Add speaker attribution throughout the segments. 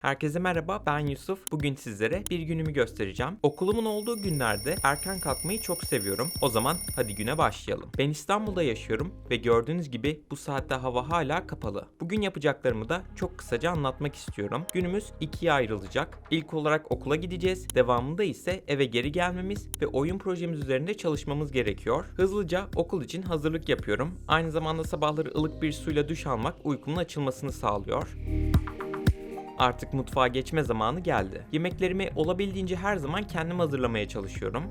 Speaker 1: Herkese merhaba ben Yusuf. Bugün sizlere bir günümü göstereceğim. Okulumun olduğu günlerde erken kalkmayı çok seviyorum. O zaman hadi güne başlayalım. Ben İstanbul'da yaşıyorum ve gördüğünüz gibi bu saatte hava hala kapalı. Bugün yapacaklarımı da çok kısaca anlatmak istiyorum. Günümüz ikiye ayrılacak. İlk olarak okula gideceğiz. Devamında ise eve geri gelmemiz ve oyun projemiz üzerinde çalışmamız gerekiyor. Hızlıca okul için hazırlık yapıyorum. Aynı zamanda sabahları ılık bir suyla duş almak uykumun açılmasını sağlıyor. Artık mutfağa geçme zamanı geldi. Yemeklerimi olabildiğince her zaman kendim hazırlamaya çalışıyorum.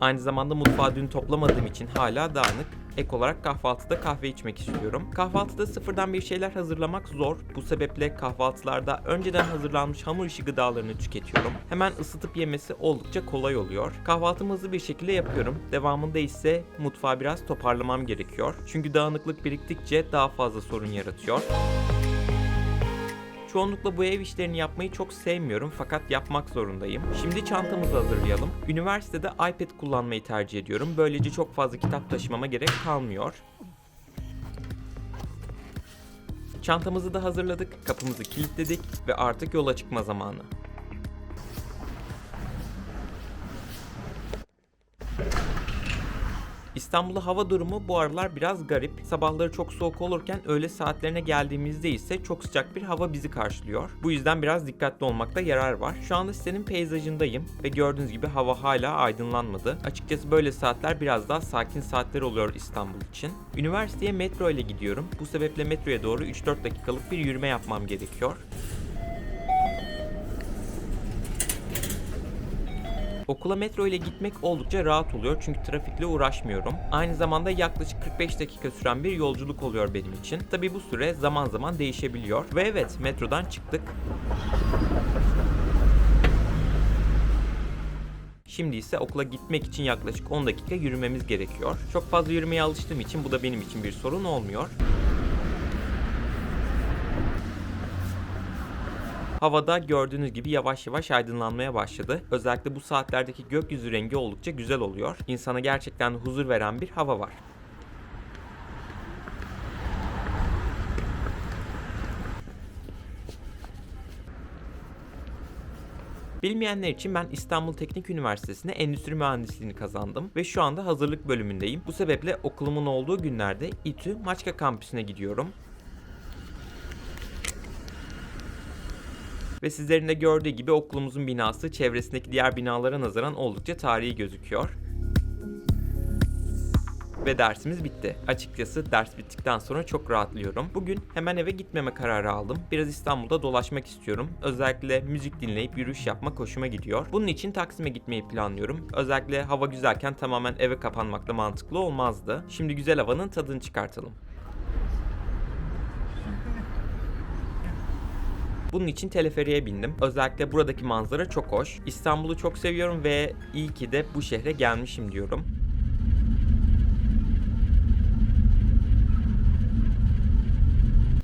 Speaker 1: Aynı zamanda mutfağı dün toplamadığım için hala dağınık. Ek olarak kahvaltıda kahve içmek istiyorum. Kahvaltıda sıfırdan bir şeyler hazırlamak zor. Bu sebeple kahvaltılarda önceden hazırlanmış hamur işi gıdalarını tüketiyorum. Hemen ısıtıp yemesi oldukça kolay oluyor. Kahvaltımı hızlı bir şekilde yapıyorum. Devamında ise mutfağı biraz toparlamam gerekiyor. Çünkü dağınıklık biriktikçe daha fazla sorun yaratıyor. Çoğunlukla bu ev işlerini yapmayı çok sevmiyorum fakat yapmak zorundayım. Şimdi çantamızı hazırlayalım. Üniversitede iPad kullanmayı tercih ediyorum. Böylece çok fazla kitap taşımama gerek kalmıyor. Çantamızı da hazırladık, kapımızı kilitledik ve artık yola çıkma zamanı. İstanbul'da hava durumu bu aralar biraz garip. Sabahları çok soğuk olurken öğle saatlerine geldiğimizde ise çok sıcak bir hava bizi karşılıyor. Bu yüzden biraz dikkatli olmakta yarar var. Şu anda sitenin peyzajındayım ve gördüğünüz gibi hava hala aydınlanmadı. Açıkçası böyle saatler biraz daha sakin saatler oluyor İstanbul için. Üniversiteye metro ile gidiyorum. Bu sebeple metroya doğru 3-4 dakikalık bir yürüme yapmam gerekiyor. Okula metro ile gitmek oldukça rahat oluyor çünkü trafikle uğraşmıyorum. Aynı zamanda yaklaşık 45 dakika süren bir yolculuk oluyor benim için. Tabi bu süre zaman zaman değişebiliyor. Ve evet metrodan çıktık. Şimdi ise okula gitmek için yaklaşık 10 dakika yürümemiz gerekiyor. Çok fazla yürümeye alıştığım için bu da benim için bir sorun olmuyor. Havada gördüğünüz gibi yavaş yavaş aydınlanmaya başladı. Özellikle bu saatlerdeki gökyüzü rengi oldukça güzel oluyor. İnsana gerçekten huzur veren bir hava var. Bilmeyenler için ben İstanbul Teknik Üniversitesi'nde endüstri mühendisliğini kazandım ve şu anda hazırlık bölümündeyim. Bu sebeple okulumun olduğu günlerde İTÜ Maçka kampüsüne gidiyorum. Ve sizlerin de gördüğü gibi okulumuzun binası çevresindeki diğer binalara nazaran oldukça tarihi gözüküyor. Ve dersimiz bitti. Açıkçası ders bittikten sonra çok rahatlıyorum. Bugün hemen eve gitmeme kararı aldım. Biraz İstanbul'da dolaşmak istiyorum. Özellikle müzik dinleyip yürüyüş yapmak hoşuma gidiyor. Bunun için Taksim'e gitmeyi planlıyorum. Özellikle hava güzelken tamamen eve kapanmak da mantıklı olmazdı. Şimdi güzel havanın tadını çıkartalım. Bunun için teleferiğe bindim. Özellikle buradaki manzara çok hoş. İstanbul'u çok seviyorum ve iyi ki de bu şehre gelmişim diyorum.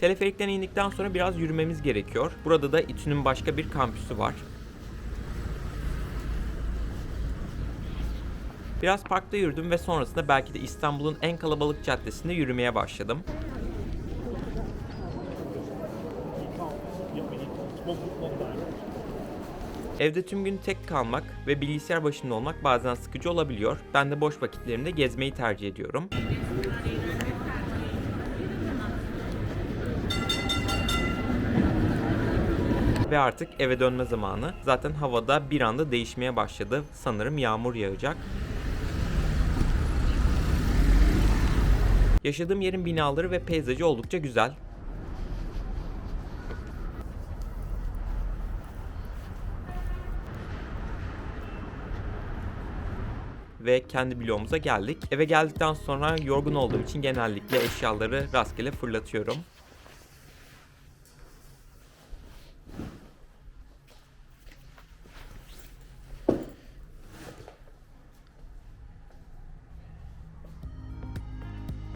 Speaker 1: Teleferikten indikten sonra biraz yürümemiz gerekiyor. Burada da İTÜ'nün başka bir kampüsü var. Biraz parkta yürüdüm ve sonrasında belki de İstanbul'un en kalabalık caddesinde yürümeye başladım. Evde tüm gün tek kalmak ve bilgisayar başında olmak bazen sıkıcı olabiliyor. Ben de boş vakitlerimde gezmeyi tercih ediyorum. Ve artık eve dönme zamanı. Zaten havada bir anda değişmeye başladı. Sanırım yağmur yağacak. Yaşadığım yerin binaları ve peyzajı oldukça güzel. Ve kendi bloğumuza geldik. Eve geldikten sonra yorgun olduğum için genellikle eşyaları rastgele fırlatıyorum.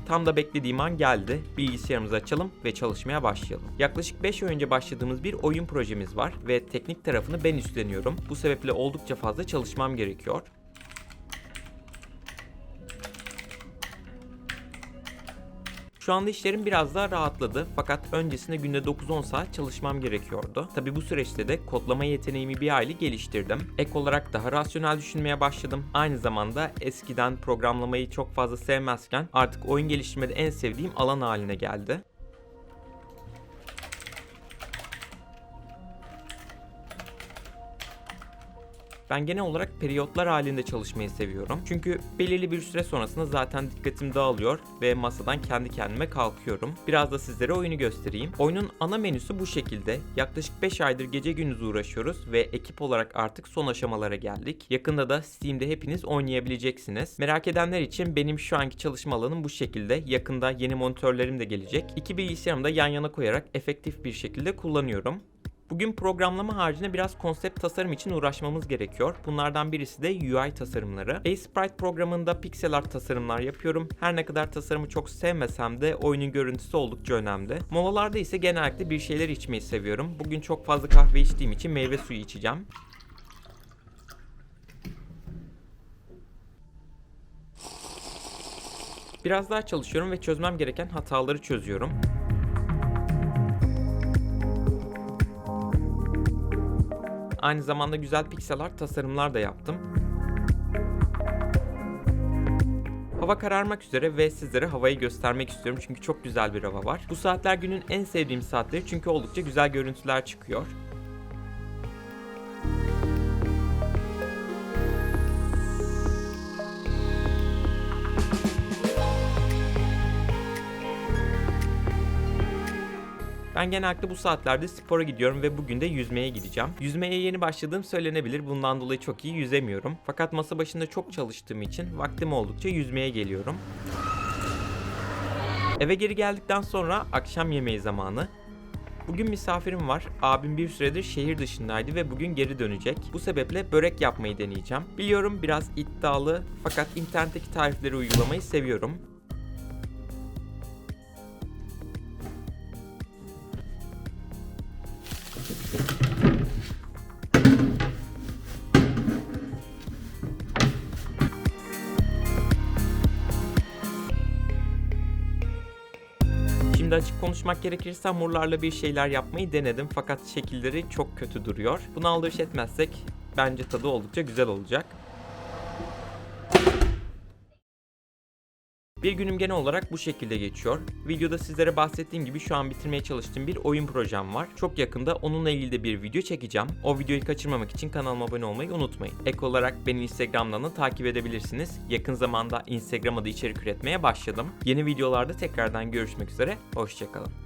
Speaker 1: Tam da beklediğim an geldi. Bilgisayarımızı açalım ve çalışmaya başlayalım. Yaklaşık 5 ay önce başladığımız bir oyun projemiz var ve teknik tarafını ben üstleniyorum. Bu sebeple oldukça fazla çalışmam gerekiyor. Şu anda işlerim biraz daha rahatladı fakat öncesinde günde 9-10 saat çalışmam gerekiyordu. Tabi bu süreçte de kodlama yeteneğimi bir hayli geliştirdim. Ek olarak daha rasyonel düşünmeye başladım. Aynı zamanda eskiden programlamayı çok fazla sevmezken artık oyun geliştirmede en sevdiğim alan haline geldi. Ben genel olarak periyotlar halinde çalışmayı seviyorum. Çünkü belirli bir süre sonrasında zaten dikkatim dağılıyor ve masadan kendi kendime kalkıyorum. Biraz da sizlere oyunu göstereyim. Oyunun ana menüsü bu şekilde. Yaklaşık 5 aydır gece gündüz uğraşıyoruz ve ekip olarak artık son aşamalara geldik. Yakında da Steam'de hepiniz oynayabileceksiniz. Merak edenler için benim şu anki çalışma alanım bu şekilde. Yakında yeni monitörlerim de gelecek. İki bilgisayarımı da yan yana koyarak efektif bir şekilde kullanıyorum. Bugün programlama haricinde biraz konsept tasarım için uğraşmamız gerekiyor. Bunlardan birisi de UI tasarımları. A-Sprite programında pixel art tasarımlar yapıyorum. Her ne kadar tasarımı çok sevmesem de oyunun görüntüsü oldukça önemli. Molalarda ise genellikle bir şeyler içmeyi seviyorum. Bugün çok fazla kahve içtiğim için meyve suyu içeceğim. Biraz daha çalışıyorum ve çözmem gereken hataları çözüyorum. Aynı zamanda güzel art tasarımlar da yaptım. Hava kararmak üzere ve sizlere havayı göstermek istiyorum çünkü çok güzel bir hava var. Bu saatler günün en sevdiğim saatleri çünkü oldukça güzel görüntüler çıkıyor. Ben genellikle bu saatlerde spora gidiyorum ve bugün de yüzmeye gideceğim. Yüzmeye yeni başladığım söylenebilir. Bundan dolayı çok iyi yüzemiyorum. Fakat masa başında çok çalıştığım için vaktim oldukça yüzmeye geliyorum. Eve geri geldikten sonra akşam yemeği zamanı. Bugün misafirim var. Abim bir süredir şehir dışındaydı ve bugün geri dönecek. Bu sebeple börek yapmayı deneyeceğim. Biliyorum biraz iddialı fakat internetteki tarifleri uygulamayı seviyorum. Şimdi açık konuşmak gerekirse hamurlarla bir şeyler yapmayı denedim fakat şekilleri çok kötü duruyor. Buna aldırış etmezsek bence tadı oldukça güzel olacak. Bir günüm genel olarak bu şekilde geçiyor. Videoda sizlere bahsettiğim gibi şu an bitirmeye çalıştığım bir oyun projem var. Çok yakında onunla ilgili de bir video çekeceğim. O videoyu kaçırmamak için kanalıma abone olmayı unutmayın. Ek olarak beni Instagram'dan da takip edebilirsiniz. Yakın zamanda Instagram'da içerik üretmeye başladım. Yeni videolarda tekrardan görüşmek üzere. Hoşçakalın.